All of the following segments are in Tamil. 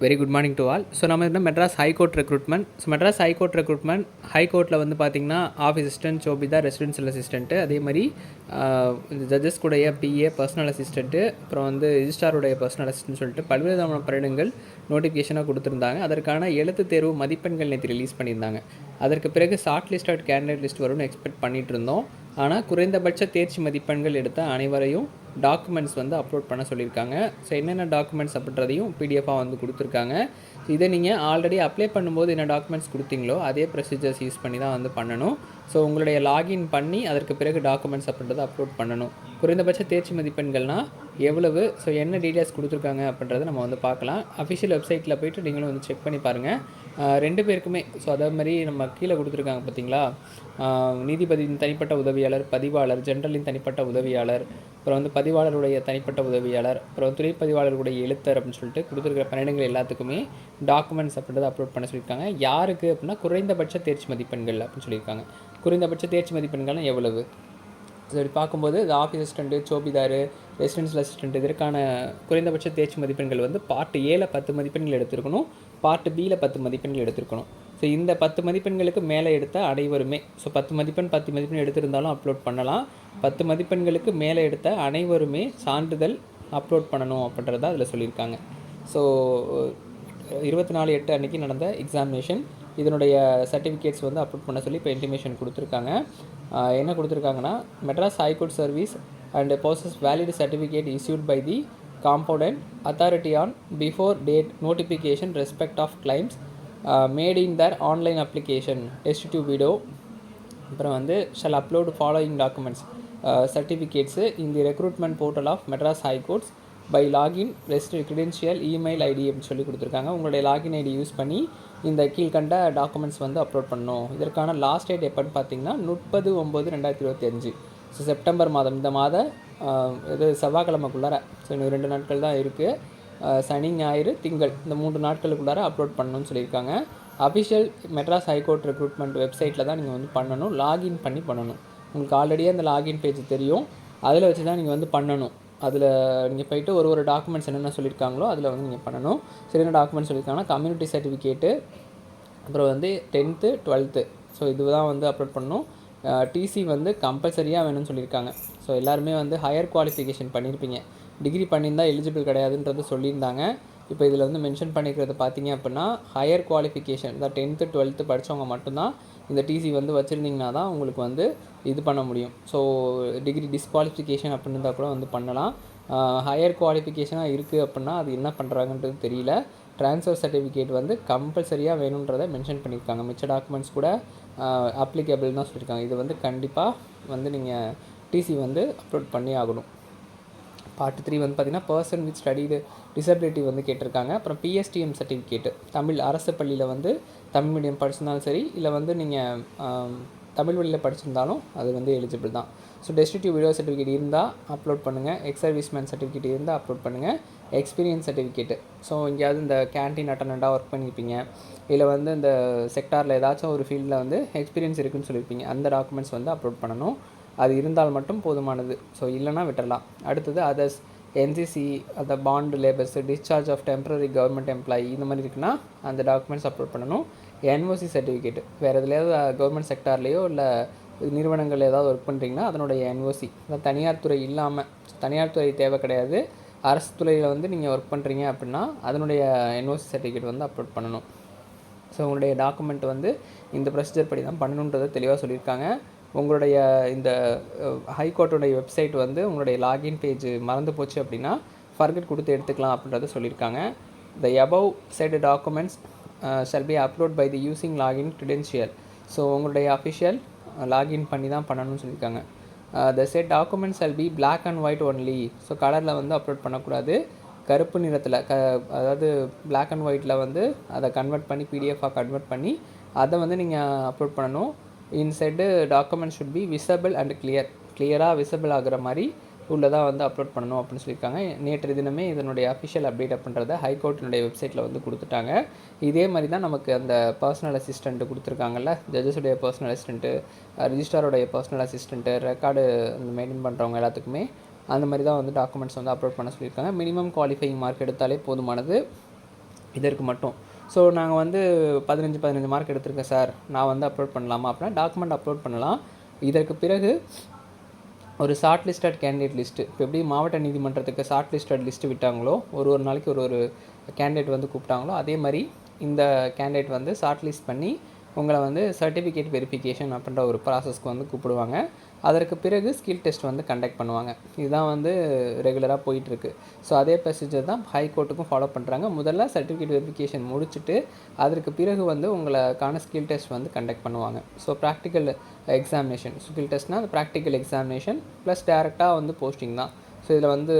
Very good morning to all so நம்ம என்ன Madras high court recruitment so Madras high court recruitment ஹைகோர்ட்டில் வந்து பார்த்தீங்கன்னா ஆஃபீஸ் அசிஸ்டன்ட் சோபிதா ரெசிடென்ஷியல் அசிஸ்டண்ட்டு அதே மாதிரி ஜட்ஜஸ் கூடைய பிஏ பர்சனல் அசிஸ்டண்ட்டு அப்புறம் வந்து ரிஜிஸ்டாருடைய பர்சனல் அசிஸ்டன்ட் சொல்லிட்டு பல்வேறு விதமான பணியிடங்கள் நோட்டிஃபிகேஷனாக கொடுத்துருந்தாங்க. அதற்கான எழுத்து தேர்வு மதிப்பெண்கள் நேற்று ரிலீஸ் பண்ணியிருந்தாங்க. அதற்கு பிறகு ஷார்ட் அட் கேண்டிடேட் லிஸ்ட் வரும்னு எக்ஸ்பெக்ட் பண்ணிட்டு இருந்தோம். ஆனால் குறைந்தபட்ச தேர்ச்சி மதிப்பெண்கள் எடுத்த அனைவரையும் டாக்குமெண்ட்ஸ் வந்து அப்லோட் பண்ண சொல்லியிருக்காங்க. ஸோ என்னென்ன டாக்குமெண்ட்ஸ் அப்படின்றதையும் பிடிஎஃபாக வந்து கொடுத்துருக்காங்க. இதை நீங்கள் ஆல்ரெடி அப்ளை பண்ணும்போது என்ன டாக்குமெண்ட்ஸ் கொடுத்தீங்களோ அதே ப்ரொசீஜர்ஸ் யூஸ் பண்ணி தான் வந்து பண்ணணும். ஸோ உங்களுடைய லாகின் பண்ணி அதற்கு பிறகு டாக்குமெண்ட்ஸ் அப்படின்றத அப்லோட் பண்ணணும். குறைந்தபட்ச தேர்ச்சி மதிப்பெண்கள்னால் எவ்வளவு? ஸோ என்ன டீட்டெயில்ஸ் கொடுத்துருக்காங்க அப்படின்றத நம்ம வந்து பார்க்கலாம். அஃபிஷியல் வெப்சைட்டில் போயிட்டு நீங்களும் வந்து செக் பண்ணி பாருங்கள் ரெண்டு பேருக்குமே ஸோ அதே மாதிரி நம்ம கீழே கொடுத்துருக்காங்க பார்த்தீங்களா? நீதிபதியின் தனிப்பட்ட உதவியாளர் பதிவாளர் ஜென்ரலின் தனிப்பட்ட உதவியாளர் அப்புறம் வந்து பதிவாளருடைய தனிப்பட்ட உதவியாளர் அப்புறம் துறைப்பதிவாளருடைய எழுத்தர் அப்படின்னு சொல்லிட்டு கொடுத்துருக்கிற பன்னெண்டுகள் எல்லாத்துக்குமே டாக்குமெண்ட்ஸ் அப்படின்றத அப்லோட் பண்ண சொல்லியிருக்காங்க. யாருக்கு அப்படின்னா குறைந்தபட்ச தேர்ச்சி மதிப்பெண்கள் அப்படின்னு சொல்லியிருக்காங்க. குறைந்தபட்ச தேர்ச்சி மதிப்பெண்கள்லாம் எவ்வளவு? சரி பார்க்கும்போது இது ஆஃபீஸ் அசிஸ்டண்ட்டு சோபிதார் ரெசிடென்ஷியல் அசிஸ்டண்ட் இதற்கான குறைந்தபட்ச தேர்ச்சி மதிப்பெண்கள் வந்து பார்ட் ஏல பத்து மதிப்பெண்கள் எடுத்திருக்கணும் பார்ட் பியில் பத்து மதிப்பெண்கள் எடுத்திருக்கணும். ஸோ இந்த பத்து மதிப்பெண்களுக்கு மேலே எடுத்த அனைவருமே ஸோ பத்து மதிப்பெண் பத்து மதிப்பெண் எடுத்திருந்தாலும் அப்லோட் பண்ணலாம். பத்து மதிப்பெண்களுக்கு மேலே எடுத்த அனைவருமே சான்றிதழ் அப்லோட் பண்ணணும் அப்படின்றத அதில் சொல்லியிருக்காங்க. ஸோ இருபத்தி நாலு எட்டு அன்றைக்கி நடந்த எக்ஸாமினேஷன் இதனுடைய சர்டிஃபிகேட்ஸ் வந்து அப்லோட் பண்ண சொல்லி இப்போ இன்டிமேஷன் கொடுத்துருக்காங்க. என்ன கொடுத்துருக்காங்கன்னா Madras high court service and posts valid certificate issued by the competent authority on before date notification respect of claims made in the online application test வீடோ அப்புறம் வந்து shall upload following documents certificates in the recruitment portal of Madras high courts by login rest credential email ID அப்படின்னு சொல்லி கொடுத்துருக்காங்க. உங்களுடைய லாகின் ஐடி யூஸ் பண்ணி இந்த கீழ்கண்ட டாக்குமெண்ட்ஸ் வந்து அப்லோட் பண்ணணும். இதற்கான லாஸ்ட் டேட் எப்போன்னு பார்த்தீங்கன்னா முப்பது ஒம்பது ரெண்டாயிரத்தி இருபத்தி அஞ்சு. ஸோ செப்டம்பர் மாதம். இந்த மாத இது செவ்வாய்க்கிழமைக்குள்ளார. ஸோ இன்னும் ரெண்டு நாட்கள் தான் இருக்குது சனி ஞாயிறு திங்கள். இந்த மூன்று நாட்களுக்குள்ளார அப்லோட் பண்ணணும்னு சொல்லியிருக்காங்க. அஃபிஷியல் மெட்ராஸ் ஹைகோர்ட் ரெக்ரூட்மெண்ட் வெப்சைட்டில் தான் நீங்கள் வந்து பண்ணணும். லாகின் பண்ணி பண்ணணும். உங்களுக்கு ஆல்ரெடியே அந்த லாகின் பேஜ் தெரியும். அதில் வச்சு தான் நீங்கள் வந்து பண்ணணும். அதில் நீங்கள் போயிட்டு ஒரு ஒரு டாக்குமெண்ட்ஸ் என்னென்ன சொல்லியிருக்காங்களோ அதில் வந்து நீங்கள் பண்ணணும். சரி என்ன டாக்குமெண்ட்ஸ் சொல்லியிருக்காங்கன்னா கம்யூனிட்டி சர்டிஃபிகேட்டு அப்புறம் வந்து டென்த்து டுவெல்த்து ஸோ இது தான் வந்து அப்லோட் பண்ணணும். டிசி வந்து கம்பல்சரியாக வேணும்னு சொல்லியிருக்காங்க. ஸோ எல்லாருமே வந்து ஹையர் குவாலிஃபிகேஷன் பண்ணியிருப்பீங்க. டிகிரி பண்ணியிருந்தால் எலிஜிபிள் கிடையாதுன்றது சொல்லியிருந்தாங்க. இப்போ இதில் வந்து மென்ஷன் பண்ணிக்கிறது பார்த்தீங்க அப்படின்னா ஹையர் குவாலிஃபிகேஷன் இந்த டென்த்து டுவெல்த்து படித்தவங்க மட்டும்தான் இந்த டிசி வந்து வச்சுருந்தீங்கன்னா தான் உங்களுக்கு வந்து இது பண்ண முடியும். ஸோ டிகிரி டிஸ்குவாலிஃபிகேஷன் அப்படின்னு இருந்தால் கூட வந்து பண்ணலாம். ஹையர் குவாலிஃபிகேஷனாக இருக்குது அப்படின்னா அது என்ன பண்ணுறாங்கன்றது தெரியல. ட்ரான்ஸ்ஃபர் சர்டிஃபிகேட் வந்து கம்பல்சரியாக வேணுன்றதை மென்ஷன் பண்ணியிருக்காங்க. மிச்ச டாக்குமெண்ட்ஸ் கூட அப்ளிகபிள் தான் சொல்லியிருக்காங்க. இது வந்து கண்டிப்பாக வந்து நீங்கள் டிசி வந்து அப்லோட் பண்ணி ஆகணும். பார்ட் த்ரீ வந்து பார்த்திங்கன்னா பர்சன் வித் ஸ்டடிடு டிசபிலிட்டி வந்து கேட்டிருக்காங்க. அப்புறம் பிஎஸ்டிஎம் சர்டிஃபிகேட்டு தமிழ் அரசு பள்ளியில் வந்து தமிழ் மீடியம் படிச்சிருந்தாலும் சரி இல்லை வந்து நீங்கள் தமிழ் வழியில் படிச்சிருந்தாலும் அது வந்து எலிஜிபிள் தான். ஸோ டெஸ்டிடியூ வீடியோ சர்டிஃபிகேட் இருந்தால் அப்லோட் பண்ணுங்கள் எக்ஸ் சர்வீஸ்மேன் சர்டிஃபிகேட் இருந்தால் அப்லோட் பண்ணுங்கள் எக்ஸ்பீரியன்ஸ் சர்டிஃபிகேட்டு ஸோ எங்கேயாவது இந்த கேன்டீன் அட்டண்டண்ட்டாக ஒர்க் பண்ணியிருப்பீங்க இல்லை வந்து இந்த செக்டாரில் ஏதாச்சும் ஒரு ஃபீல்டில் வந்து எக்ஸ்பீரியன்ஸ் இருக்குன்னு சொல்லியிருப்பீங்க அந்த டாக்குமெண்ட்ஸ் வந்து அப்லோட் பண்ணணும். அது இருந்தால் மட்டும் போதுமானது. ஸோ இல்லைனா விட்டுறலாம். அடுத்தது அதர்ஸ் என்சிசி அந்த bond labours discharge of temporary government employee இந்த மாதிரி இருக்குன்னா அந்த டாக்குமெண்ட்ஸ் அப்லோட் பண்ணணும். என்ஓசி சர்டிஃபிகேட் வேறு எதுலையாவது கவர்மெண்ட் செக்டார்லேயோ இல்லை நிறுவனங்கள் ஏதாவது ஒர்க் பண்ணுறீங்கன்னா அதனுடைய என்ஓசி அதாவது தனியார் துறை இல்லாமல் தனியார் துறை தேவை கிடையாது. அரசு துறையில் வந்து நீங்கள் ஒர்க் பண்ணுறீங்க அப்படின்னா அதனுடைய என்ஓசி சர்டிஃபிகேட் வந்து அப்லோட் பண்ணணும். ஸோ உங்களுடைய டாக்குமெண்ட் வந்து இந்த ப்ரொசீஜர் படி தான் பண்ணணுன்றதை தெளிவாக சொல்லியிருக்காங்க. உங்களுடைய இந்த ஹைகோர்ட்டுடைய வெப்சைட் வந்து உங்களுடைய லாகின் பேஜ் மறந்து போச்சு அப்படின்னா ஃபர்கட் கொடுத்து எடுத்துக்கலாம் அப்படின்றத சொல்லியிருக்காங்க. The above said documents shall be upload by the using login credential so உங்களுடைய அஃபிஷியல் லாகின் பண்ணி தான் பண்ணணும்னு சொல்லியிருக்காங்க. The said documents shall be black and white only so கலரில் வந்து அப்லோட் பண்ணக்கூடாது. கருப்பு நிறத்தில் க அதாவது பிளாக் அண்ட் ஒயிட்டில் வந்து அதை கன்வெர்ட் பண்ணி பிடிஎஃபாக கன்வெர்ட் பண்ணி அதை வந்து நீங்கள் அப்லோட் பண்ணணும். Inside document should be visible and clear கிளியராக விசபிள் ஆகிற மாதிரி உள்ளதாக வந்து அப்லோட் பண்ணணும் அப்படின்னு சொல்லியிருக்காங்க. நேற்று தினமே இதனுடைய அஃபிஷியல் அப்டேட் அப்படின்றத ஹைகோர்ட்டினுடைய வெப்சைட்டில் வந்து கொடுத்துட்டாங்க. இதே மாதிரி தான் நமக்கு அந்த பர்சனல் அசிஸ்டண்ட்டு கொடுத்துருக்காங்கல்ல ஜட்ஜஸுடைய பர்சனல் அசிஸ்டண்ட்டு ரிஜிஸ்டாரோடைய பர்சனல் அசிஸ்டண்ட்டு ரெக்கார்டு மெயின்டைன் பண்ணுறவங்க எல்லாத்துக்குமே அந்த மாதிரி தான் வந்து டாக்குமெண்ட்ஸ் வந்து அப்லோட் பண்ண சொல்லியிருக்காங்க. மினிமம் குவாலிஃபைங் மார்க் எடுத்தாலே போதுமானது. இதற்கு மட்டும். ஸோ நாங்கள் வந்து பதினஞ்சு பதினஞ்சு மார்க் எடுத்திருக்கேன் சார் நான் வந்து அப்லோட் பண்ணலாமா அப்படின்னா டாக்குமெண்ட் அப்லோட் பண்ணலாம். இதற்கு பிறகு ஒரு ஷார்ட் லிஸ்டட் கேண்டிடேட் லிஸ்ட்டு இப்போ எப்படி மாவட்ட நீதிமன்றத்துக்கு ஷார்ட் லிஸ்டட் லிஸ்ட்டு விட்டாங்களோ ஒரு ஒரு நாளைக்கு ஒரு ஒரு கேண்டிடேட் வந்து கூப்பிட்டாங்களோ அதே மாதிரி இந்த கேண்டிடேட் வந்து ஷார்ட் லிஸ்ட் பண்ணி உங்களை வந்து சர்டிஃபிகேட் வெரிஃபிகேஷன் அப்படின்ற ஒரு ப்ராசஸ்க்கு வந்து கூப்பிடுவாங்க. அதற்கு பிறகு ஸ்கில் டெஸ்ட் வந்து கண்டக்ட் பண்ணுவாங்க. இதுதான் வந்து ரெகுலராக போயிட்டுருக்கு. ஸோ அதே ப்ரொசீஜர் தான் ஹை கோர்ட்டுக்கும் ஃபாலோ பண்ணுறாங்க முதல்ல சர்டிஃபிகேட் வெரிஃபிகேஷன் முடிச்சுட்டு அதற்கு பிறகு வந்து உங்களுக்கான ஸ்கில் டெஸ்ட் வந்து கண்டக்ட் பண்ணுவாங்க. ஸோ ப்ராக்டிக்கல் எக்ஸாமினேஷன் ஸ்கில் டெஸ்ட்னால் அந்த ப்ராக்டிக்கல் எக்ஸாமினேஷன் ப்ளஸ் டேரெக்டாக வந்து போஸ்டிங் தான். ஸோ இதில் வந்து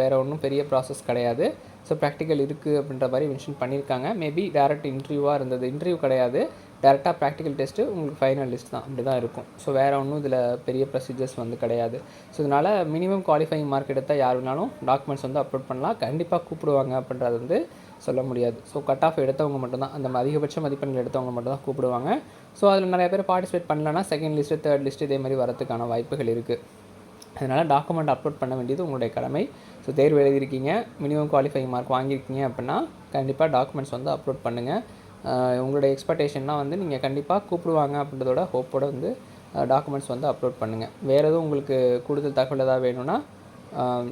வேறு ஒன்றும் பெரிய ப்ராசஸ் கிடையாது. ஸோ ப்ராக்டிக்கல் இருக்குது அப்படின்ற மாதிரி மென்ஷன் பண்ணியிருக்காங்க. மேபி டேரக்ட் இன்டர்வியூவாக இருந்தது. இன்டர்வியூ கிடையாது. டேரெக்டாக ப்ராக்டிக்கல் டெஸ்ட்டு உங்களுக்கு ஃபைனல் லிஸ்ட் தான். அப்படி தான் இருக்கும். ஸோ வேறு ஒன்றும் இதில் பெரிய ப்ரொசீஜர்ஸ் வந்து கிடையாது. ஸோ இதனால் மினிமம் குவாலிஃபைங் மார்க் எடுத்தால் யார் வேணாலும் டாக்குமெண்ட்ஸ் வந்து அப்லோட் பண்ணலாம். கண்டிப்பாக கூப்பிடுவாங்க அப்படின்றது வந்து சொல்ல முடியாது. ஸோ கட் ஆஃப் எடுத்தவங்க மட்டும்தான். அந்த அதிகபட்ச மதிப்பெண்கள் எடுத்தவங்க மட்டும் தான் கூப்பிடுவாங்க. ஸோ அதில் நிறைய பேர் பார்ட்டிசிபேட் பண்ணலன்னா செகண்ட் லிஸ்ட்டு தேர்ட் லிஸ்ட்டு இதே மாதிரி வரதுக்கான வாய்ப்புகள் இருக்குது அதனால் டாக்குமெண்ட் அப்லோட் பண்ண வேண்டியது உங்களுடைய கடமை. ஸோ தேர்வு எழுதியிருக்கீங்க மினிமம் குவாலிஃபைங் மார்க் வாங்கியிருக்கீங்க அப்படின்னா கண்டிப்பாக டாக்குமெண்ட்ஸ் வந்து அப்லோட் பண்ணுங்கள் உங்களுடைய எக்ஸ்பெக்டேஷன்லாம் வந்து நீங்கள் கண்டிப்பாக கூப்பிடுவாங்க அப்படின்றதோட ஹோப்போட வந்து டாக்குமெண்ட்ஸ் வந்து அப்லோட் பண்ணுங்கள் வேறு எதுவும் உங்களுக்கு கூடுதல் தகவல் ஏதாவது வேணும்னா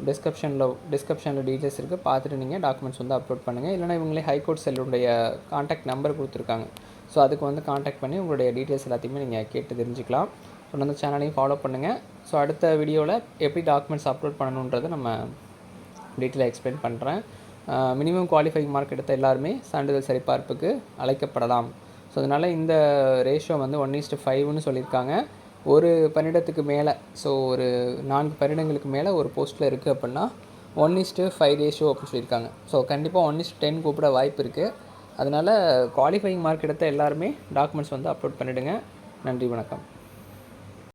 டிஸ்கிரிப்ஷனில் டிஸ்கிரிப்ஷனில் டீட்டெயில்ஸ் இருக்குது பார்த்துட்டு நீங்கள் டாக்குமெண்ட்ஸ் வந்து அப்லோட் பண்ணுங்கள் இல்லைனா இவங்களே ஹைகோர்ட் செல்லுடைய காண்டாக்ட் நம்பர் கொடுத்துருக்காங்க. ஸோ அதுக்கு வந்து காண்டாக்ட் பண்ணி உங்களுடைய டீட்டெயில்ஸ் எல்லாத்தையுமே நீங்கள் கேட்டு தெரிஞ்சுக்கலாம். ஸோ அந்த சேனலையும் ஃபாலோ பண்ணுங்கள் ஸோ அடுத்த வீடியோவில் எப்படி டாக்குமெண்ட்ஸ் அப்லோட் பண்ணணுன்றதை நம்ம டீட்டெயிலாக எக்ஸ்பிளைன் பண்ணுறேன் மினிமம் குவாலிஃபைங் மார்க் எடுத்த எல்லாருமே சான்றிதழ் சரிபார்ப்புக்கு அழைக்கப்படலாம். ஸோ அதனால் இந்த ரேஷியோ வந்து ஒன் இஸ்ட்டு ஃபைவ்னு சொல்லியிருக்காங்க. ஒரு பன்னிடத்துக்கு மேலே ஸோ ஒரு நான்கு பன்னிடங்களுக்கு மேலே ஒரு போஸ்ட்டில் இருக்குது அப்படின்னா ஒன் இஸ்ட்டு ஃபைவ் ரேஷியோ அப்படின்னு சொல்லியிருக்காங்க. ஸோ கண்டிப்பாக ஒன் இஸ்ட் டென் கூப்பிட வாய்ப்பு இருக்குது அதனால் குவாலிஃபைங் மார்க் எடுத்த எல்லாருமே டாக்குமெண்ட்ஸ் வந்து அப்லோட் பண்ணிவிடுங்க நன்றி வணக்கம்.